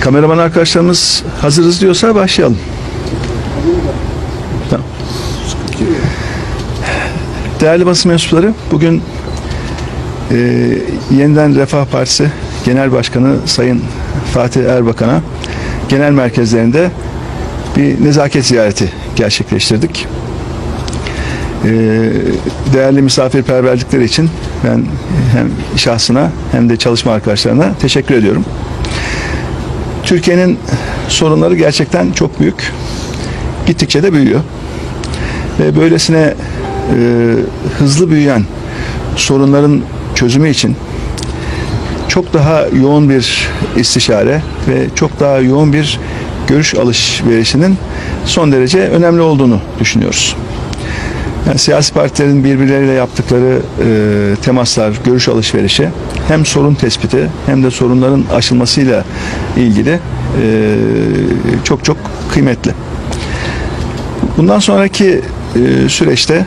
Kameraman arkadaşlarımız hazırız diyorsa başlayalım. Değerli basın mensupları, bugün e, Yeniden Refah Partisi Genel Başkanı Sayın Fatih Erbakan'a genel merkezlerinde bir nezaket ziyareti gerçekleştirdik. E, değerli misafirperverlikleri için ben hem şahsına hem de çalışma arkadaşlarına teşekkür ediyorum. Türkiye'nin sorunları gerçekten çok büyük. Gittikçe de büyüyor. Ve böylesine e, hızlı büyüyen sorunların çözümü için çok daha yoğun bir istişare ve çok daha yoğun bir görüş alışverişinin son derece önemli olduğunu düşünüyoruz. Yani siyasi partilerin birbirleriyle yaptıkları e, temaslar, görüş alışverişi hem sorun tespiti hem de sorunların aşılmasıyla ilgili e, çok çok kıymetli. Bundan sonraki e, süreçte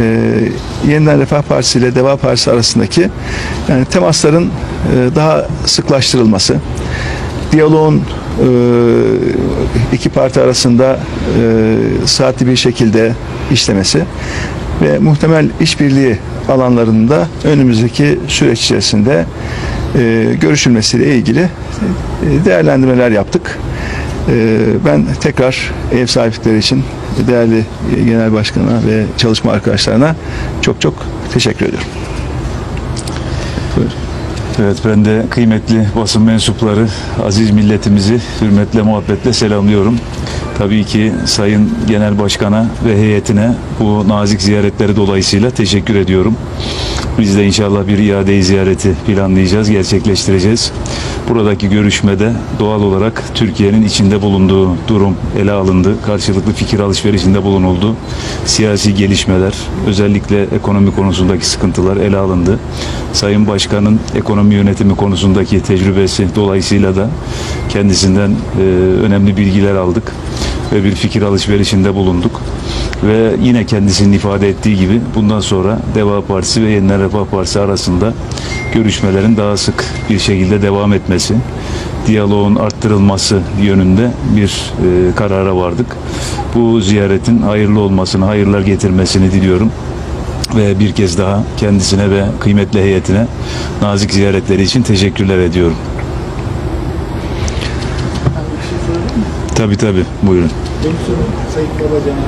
e, Yeniden Refah Partisi ile Deva Partisi arasındaki yani temasların e, daha sıklaştırılması, diyaloğun e, iki parti arasında e, saatli bir şekilde işlemesi ve muhtemel işbirliği alanlarında önümüzdeki süreç içerisinde e, görüşülmesiyle ilgili değerlendirmeler yaptık. Ben tekrar ev sahipleri için değerli genel başkana ve çalışma arkadaşlarına çok çok teşekkür ediyorum. Buyurun. Evet ben de kıymetli basın mensupları, aziz milletimizi hürmetle, muhabbetle selamlıyorum. Tabii ki Sayın Genel Başkan'a ve heyetine bu nazik ziyaretleri dolayısıyla teşekkür ediyorum. Biz de inşallah bir iade ziyareti planlayacağız, gerçekleştireceğiz. Buradaki görüşmede doğal olarak Türkiye'nin içinde bulunduğu durum ele alındı. Karşılıklı fikir alışverişinde bulunuldu. Siyasi gelişmeler, özellikle ekonomi konusundaki sıkıntılar ele alındı. Sayın Başkan'ın ekonomi yönetimi konusundaki tecrübesi dolayısıyla da kendisinden e, önemli bilgiler aldık ve bir fikir alışverişinde bulunduk. Ve yine kendisinin ifade ettiği gibi bundan sonra Deva Partisi ve Yeniden Refah Partisi arasında görüşmelerin daha sık bir şekilde devam etmesi, diyaloğun arttırılması yönünde bir e, karara vardık. Bu ziyaretin hayırlı olmasını, hayırlar getirmesini diliyorum ve bir kez daha kendisine ve kıymetli heyetine nazik ziyaretleri için teşekkürler ediyorum. Tabii tabii buyurun. Benim sorum Sayın Babacan'a.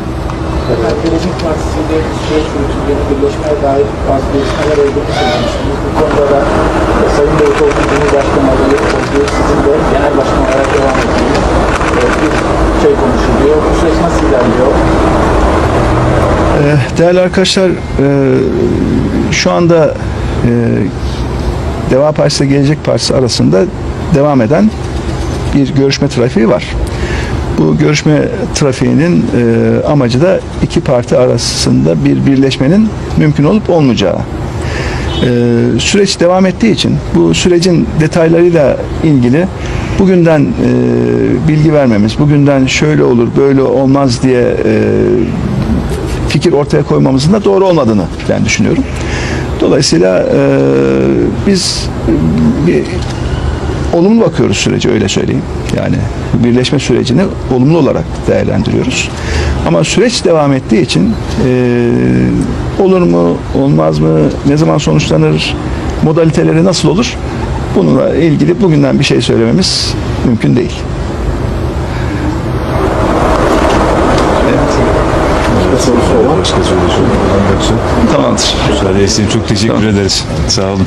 Gelecek Partisi ile süreç sürecinde birleşmeye dair bazı gelişmeler olduğunu söylemiştiniz. Bu konuda da e, Sayın Davutoğlu Cumhurbaşkanı adayı olduğu sizin de genel başkan olarak devam ettiğiniz e, bir şey konuşuluyor. Bu süreç nasıl ilerliyor? Ee, Değerli arkadaşlar, e, şu anda e, Deva Partisi ile Gelecek Partisi arasında devam eden bir görüşme trafiği var. Bu görüşme trafiğinin e, amacı da iki parti arasında bir birleşmenin mümkün olup olmayacağı. E, süreç devam ettiği için bu sürecin detaylarıyla ilgili bugünden e, bilgi vermemiz, bugünden şöyle olur, böyle olmaz diye e, fikir ortaya koymamızın da doğru olmadığını ben düşünüyorum. Dolayısıyla e, biz bir olumlu bakıyoruz sürece öyle söyleyeyim. Yani birleşme sürecini olumlu olarak değerlendiriyoruz. Ama süreç devam ettiği için e, olur mu, olmaz mı, ne zaman sonuçlanır, modaliteleri nasıl olur? Bununla ilgili bugünden bir şey söylememiz mümkün değil. Başka sorusu Tamamdır. Müsaade istedim. Çok teşekkür ederiz. Sağ olun.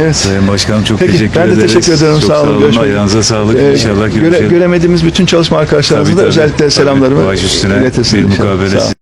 Evet. Sayın Başkanım çok Peki, teşekkür ben de ederiz. teşekkür ederim. Çok Sağ olun. Görüşmek. Ayağınıza sağlık. Ee, İnşallah göre- görüşelim. göremediğimiz bütün çalışma arkadaşlarımıza Tabii, da tabii. özellikle Tabii, selamlarımı baş üstüne iletirsin bir mukabelesi.